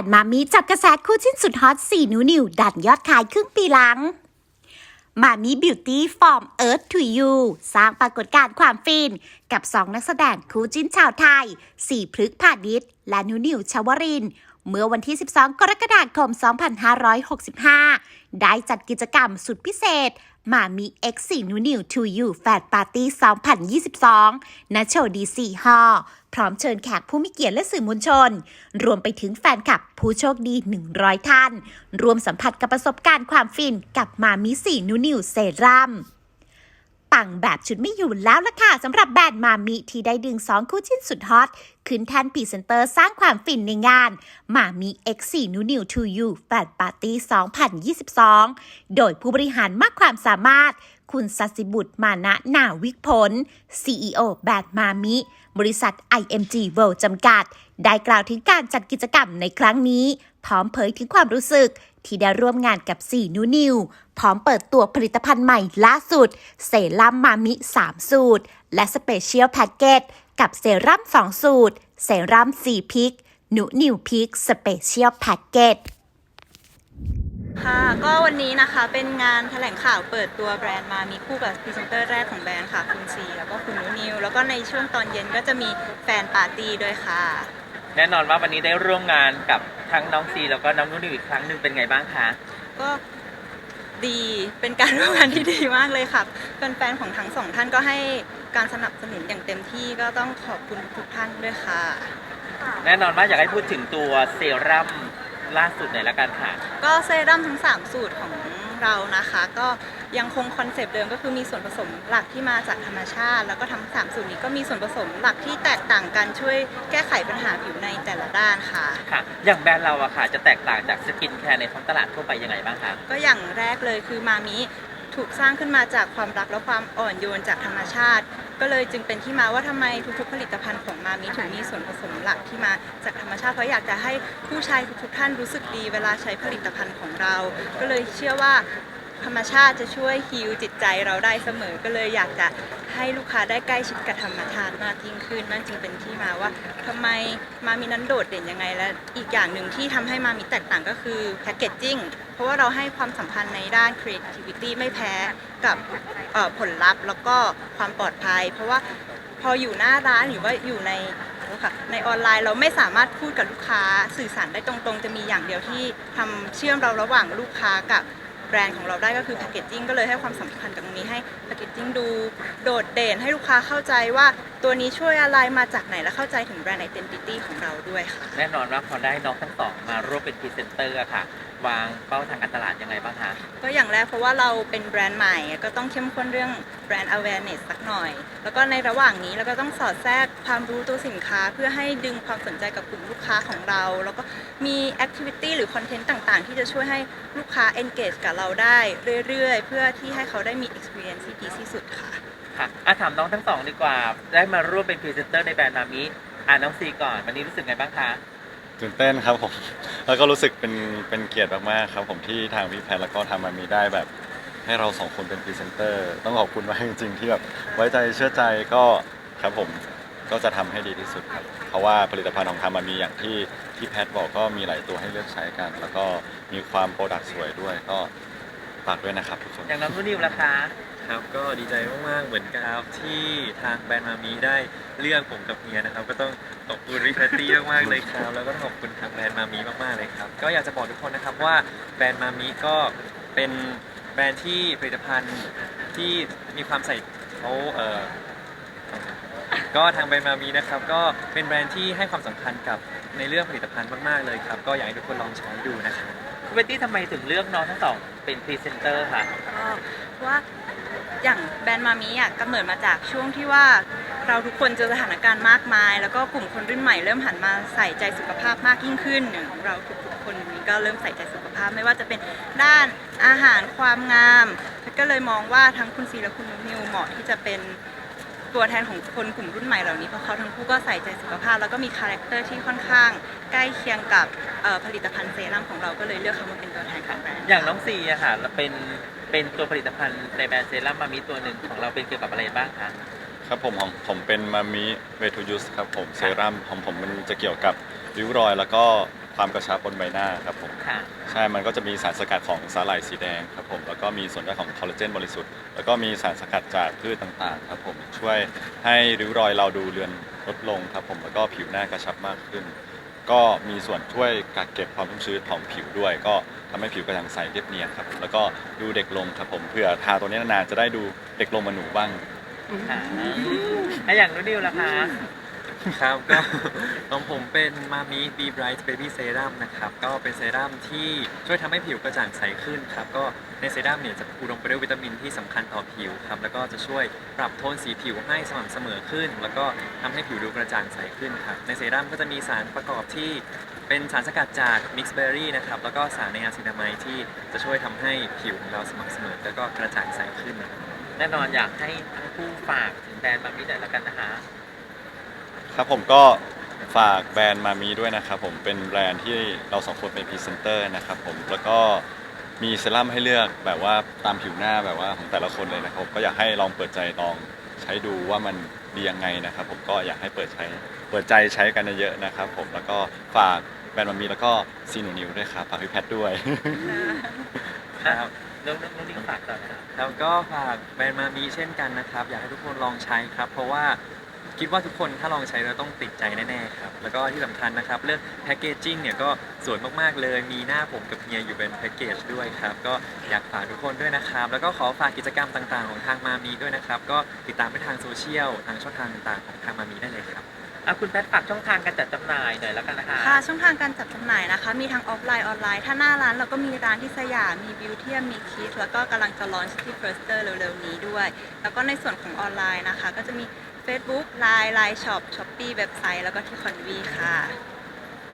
นด์มามีจับกระแสคู่ชิ้นสุดฮอต4นิ้วนิวดันยอดขายครึ่งปีหลัง มามีบิวตี้ฟอร์มเอิร์ธทูยูสร้างปรากฏการณ์ความฟิน กับสองนักแสดงคู่จิ้นชาวไทย สี่พฤกษ์ผาณิชย์และนิวนิวชวริน เมื่อวันที่ 12 กรกฎาคม 2565 ได้จัดกิจกรรมสุดพิเศษ มามี X 4นิวนิว To You แฟดปาร์ตี้2022ณโชว์ดีซีฮอพร้อมเชิญแขกผู้มีเกียรติและสื่อมวลชน รวมไปถึงแฟนคลับผู้โชคดี 100 ท่าน รวมสัมผัสกับประสบการณ์ความฟินกับมามิ4นิวนิวเซรั่ม ปังแบบชุดไม่อยู่แล้วล่ะค่ะสำหรับแบรนด์มามิที่ได้ดึง2คู่จิ้นสุดฮอต ขึ้นแทนพรีเซนเตอร์สร้างความฟินในงาน มามิ X4 นูนิว To You แฟนปาร์ตี้ 2022 โดยผู้บริหารมากความสามารถ คุณสัสิบุตรมานะนาวิกผล CEO แบรนด์มามิ บริษัท IMG World จำกัด ได้กล่าวถึงการจัดกิจกรรมในครั้งนี้ พร้อมเผยถึงความรู้สึกที่ได้ร่วมงานกับ 4 นูนิว พร้อมเปิดตัวผลิตภัณฑ์ใหม่ล่าสุด เซรั่มมามิ 3 สูตร และสเปเชียลแพ็กเกจกับเซรั่ม 2 สูตร เซรั่ม 4 พิกนูนิวพิกสเปเชียลแพ็กเกจค่ะก็วันนี้นะคะเป็นงานแถลงข่าวเปิดตัวแบรนด์มามีคู่กับพรีเซนเตอร์แรกของแบรนด์ค่ะ คุณซีแล้วก็คุณนุนิว แล้วก็ในช่วงตอนเย็นก็จะมีแฟนปาร์ตี้ด้วยค่ะ แน่นอนว่าวันนี้ได้ร่วมงานกับทั้งน้องซีแล้วก็น้องนุ่นนิวอีกครั้งหนึ่งเป็นไงบ้างคะก็ดีเป็นการร่วมงานที่ดีมากเลยค่ะแฟนๆของทั้งสองท่านก็ให้การสนับสนุนอย่างเต็มที่ก็ต้องขอบคุณทุกท่านด้วยค่ะ แน่นอนว่าอยากให้พูดถึงตัวเซรั่มล่าสุดหน่อยละกันค่ะ ก็เซรั่มทั้ง 3 สูตรของเรานะคะ ก็ ยังคงคอนเซปต์เดิมก็คือมีส่วนผสมหลักที่มาจากธรรมชาติ แล้วก็ทั้ง3สูตรนี้ก็มีส่วนผสมหลักที่แตกต่างกันช่วยแก้ไขปัญหาผิวในแต่ละด้านค่ะ ค่ะ อย่างแบรนด์เราอะค่ะ จะแตกต่างจากสกินแคร์ในท้องตลาดทั่วไปยังไงบ้างคะก็อย่างแรกเลยคือมามิถูกสร้างขึ้นมาจากความรักและความอ่อนโยนจากธรรมชาติ ก็เลยจึงเป็นที่มาว่าทำไมทุกๆผลิตภัณฑ์ของมามิถึงมีส่วนผสมหลักที่มาจากธรรมชาติเพราะอยากจะให้ผู้ใช้ทุกๆท่านรู้สึกดีเวลาใช้ผลิตภัณฑ์ของเรา ก็เลยเชื่อว่า ธรรมชาติจะช่วยฮีลจิตใจเราได้เสมอก็เลยอยากจะให้ลูกค้าได้ใกล้ชิดกับธรรมชาติมากยิ่งขึ้น นั่นจึงเป็นที่มาว่าทำไมมามินั้นโดดเด่นยังไง และอีกอย่างหนึ่งที่ทำให้มามิแตกต่างก็คือแพคเกจจิ้งเพราะว่าเราให้ความสัมพันธ์ในด้าน creativity ไม่แพ้กับเอ่อผลลัพธ์ แล้วก็ความปลอดภัย เพราะว่าพออยู่หน้าร้านหรือว่าอยู่ใน ค่ะในออนไลน์เราไม่สามารถพูดกับลูกค้าสื่อสารได้ตรงๆ จะมีอย่างเดียวที่ทำเชื่อมเราระหว่างลูกค้ากับ แบรนด์ของเราได้ก็คือแพคเกจจิ้งก็เลยให้ความสำคัญกับตรงนี้ให้แพคเกจจิ้งดูโดดเด่นให้ลูกค้าเข้าใจว่าตัวนี้ช่วยอะไรมาจากไหนและเข้าใจถึงแบรนด์ไอเดนติตี้ของเราด้วยค่ะ แน่นอนว่าพอได้น้องทั้งสองมาร่วมเป็นพรีเซนเตอร์ค่ะวางเป้าทางการตลาดยังไงบ้างคะ ก็อย่างแรกเพราะว่าเราเป็นแบรนด์ใหม่ ก็ต้องเข้มข้นเรื่องแบรนด์ awareness สักหน่อย แล้วก็ในระหว่างนี้เราก็ต้องสอดแทรกความรู้ตัวสินค้า เพื่อให้ดึงความสนใจกับกลุ่มลูกค้าของเรา แล้วก็มี activity หรือคอนเทนต์ต่างๆ ที่จะช่วยให้ลูกค้า engage กับเราได้เรื่อยๆ เพื่อที่ให้เขาได้มี experience ที่ดีที่สุดค่ะค่ะอะถามน้องทั้งสองดีกว่า ได้มาร่วมเป็นพรีเซนเตอร์ในแบรนด์นามิอ่าน้องซีก่อนวันนี้รู้สึกไงบ้างคะ ตื่นเต้นครับผม แล้วก็รู้สึกเป็นเป็นเกียรติมากๆครับผมที่ทางพี่แพทแล้วก็ทางมามีได้แบบ ให้เราสองคนเป็นพรีเซนเตอร์ต้องขอบคุณมากจริงๆที่แบบไว้ใจเชื่อใจก็ครับผมก็จะทำให้ดีที่สุดครับ เพราะว่าผลิตภัณฑ์ของทางมามีอย่างที่ที่แพทบอกก็มีหลายตัวให้เลือกใช้กัน แล้วก็มีความโปรดักต์สวยด้วยก็ฝากด้วยนะครับทุกคน อย่างน้องนุ่นนิวล่ะคะ ครับก็ดีใจมากๆเหมือนกันครับที่ทางแบรนด์มามีได้เลือกผมกับเฮียนะครับ ก็ต้องขอบคุณริแพตตี้มากๆเลยครับ แล้วก็ต้องขอบคุณทางแบรนด์มามีมากๆเลยครับ ก็อยากจะบอกทุกคนนะครับว่าแบรนด์มามีก็เป็นแบรนด์ที่ผลิตภัณฑ์ที่มีความใส่เขาเอ่อ ก็ทางแบรนด์มามีนะครับ ก็เป็นแบรนด์ที่ให้ความสำคัญกับในเรื่องผลิตภัณฑ์มากๆเลยครับ ก็อยากให้ทุกคนลองใช้ดูนะครับคุณ เบตตี้ทำไมถึงเลือกน้องทั้งสองเป็นพรีเซนเตอร์ค่ะ ก็เพราะว่าอย่างแบรนด์มามิอะกำเนิดมาจากช่วงที่ว่าเราทุกคนเจอสถานการณ์มากมาย แล้วก็กลุ่มคนรุ่นใหม่เริ่มหันมาใส่ใจสุขภาพมากยิ่งขึ้นอย่างเราทุกๆคนนี้ก็เริ่มใส่ใจสุขภาพไม่ว่าจะเป็นด้านอาหารความงามก็เลยมองว่าทั้งคุณซีและคุณนิวเหมาะที่จะเป็น ตัวแทนของคนกลุ่มรุ่นใหม่เหล่านี้เพราะเขาทั้งคู่ก็ใส่ใจสุขภาพ แล้วก็มีคาแรคเตอร์ที่ค่อนข้างใกล้เคียงกับเอ่อผลิตภัณฑ์เซรั่มของเราก็เลยเลือกเขามาเป็นตัวแทนของแบรนด์อย่างน้องซีอะค่ะเราเป็นเป็นตัวผลิตภัณฑ์ในแบรนด์เซรั่มมามีตัวหนึ่งของเราเป็นเกี่ยวกับอะไรบ้างคะครับผมของผมเป็นมามิเวทูยูสครับผมเซรั่มของผมมันจะเกี่ยวกับริ้วรอย แล้วก็ความกระชับบนใบหน้าครับผมค่ะใช่มันก็จะมีสารสกัดของสาหร่ายสีแดงครับผมแล้วก็มีส่วนได้ของคอลลาเจนบริสุทธิ์ แล้วก็มีสารสกัดจากพืชต่างๆครับผมช่วยให้ริ้วรอยเราดูเลือนลดลงครับผมแล้วก็ผิวหน้ากระชับมากขึ้น ก็มีส่วนช่วยกักเก็บความชุ่มชื้นของผิวด้วย ก็ทำให้ผิวกระจ่างใสเรียบเนียนครับผมแล้วก็ดูเด็กลงครับผมเผื่อทาตัวนี้นานๆจะได้ดูเด็กลงมาหนูบ้างค่ะอะอย่างนุนิวล่ะคะ ครับก็ ของผมเป็นมามิ B Bright Baby Serum นะครับ ก็เป็นเซรั่มที่ช่วยทำให้ผิวกระจ่างใสขึ้นครับ ก็ในเซรั่มเนี่ยจะอุดมไปด้วยวิตามินที่สำคัญต่อผิวครับ แล้วก็จะช่วยปรับโทนสีผิวให้สม่ำเสมอขึ้น แล้วก็ทำให้ผิวดูกระจ่างใสขึ้นครับ ในเซรั่มก็จะมีสารประกอบที่เป็นสารสกัดจากมิกซ์เบอร์รี่นะครับ แล้วก็สารในอะซินามายที่จะช่วยทำให้ผิวของเราสม่ำเสมอ แล้วก็กระจ่างใสขึ้นนะครับ แน่นอนอยากให้ทั้งคู่ฝากถึงแบรนด์มามิหน่อยละกันนะคะ ครับผมก็ฝากแบรนด์มามีด้วยนะครับผมเป็นแบรนด์ที่เราสองคนเป็นพรีเซนเตอร์นะครับผมแล้วก็มีเซรั่มให้เลือกแบบว่าตามผิวหน้าแบบว่าของแต่ละคนเลยนะครับผมก็อยากให้ลองเปิดใจลองใช้ดูว่ามันดียังไงนะครับผมก็อยากให้เปิดใช้เปิดใจใช้กันเยอะๆนะครับผมแล้วก็ฝากแบรนด์มามีแล้วก็ซีนูนิวด้วยครับฝากพี่แพทด้วย ครับเรื่องนุนิวฝากต่อนะครับครับก็ฝากแบรนด์มามีเช่นกันนะครับ อยากให้ทุกคนลองใช้ครับ เพราะว่า คิดว่าทุกคนถ้าลองใช้แล้วต้องติดใจแน่ๆครับ แล้วก็ที่สำคัญนะครับเรื่องแพคเกจจิ้งเนี่ยก็สวยมากๆเลย มีหน้าผมกับเฮียอยู่เป็นแพ็กเกจด้วยครับ ก็อยากฝากทุกคนด้วยนะครับ แล้วก็ขอฝากกิจกรรมต่างๆ ของทางมามีด้วยนะครับ ก็ติดตามไปทางโซเชียลทางช่องทางต่างๆของทางมามีได้เลยครับ อะคุณแพทฝากช่องทางการจัดจำหน่ายหน่อยละกันนะคะค่ะช่องทางการจัดจำหน่ายนะคะ มีทั้งออฟไลน์ออนไลน์ ถ้าหน้าร้านเราก็มีร้านที่สยามมีบิวเทียมมีคิสแล้วก็กำลังจะลอนที่เฟิร์สเตอร์เร็วๆนี้ด้วย แล้วก็ในส่วนของออนไลน์นะคะ ก็จะมี Facebook Line Line Shop Shopee เว็บไซต์แล้วก็ที่คอนวีค่ะ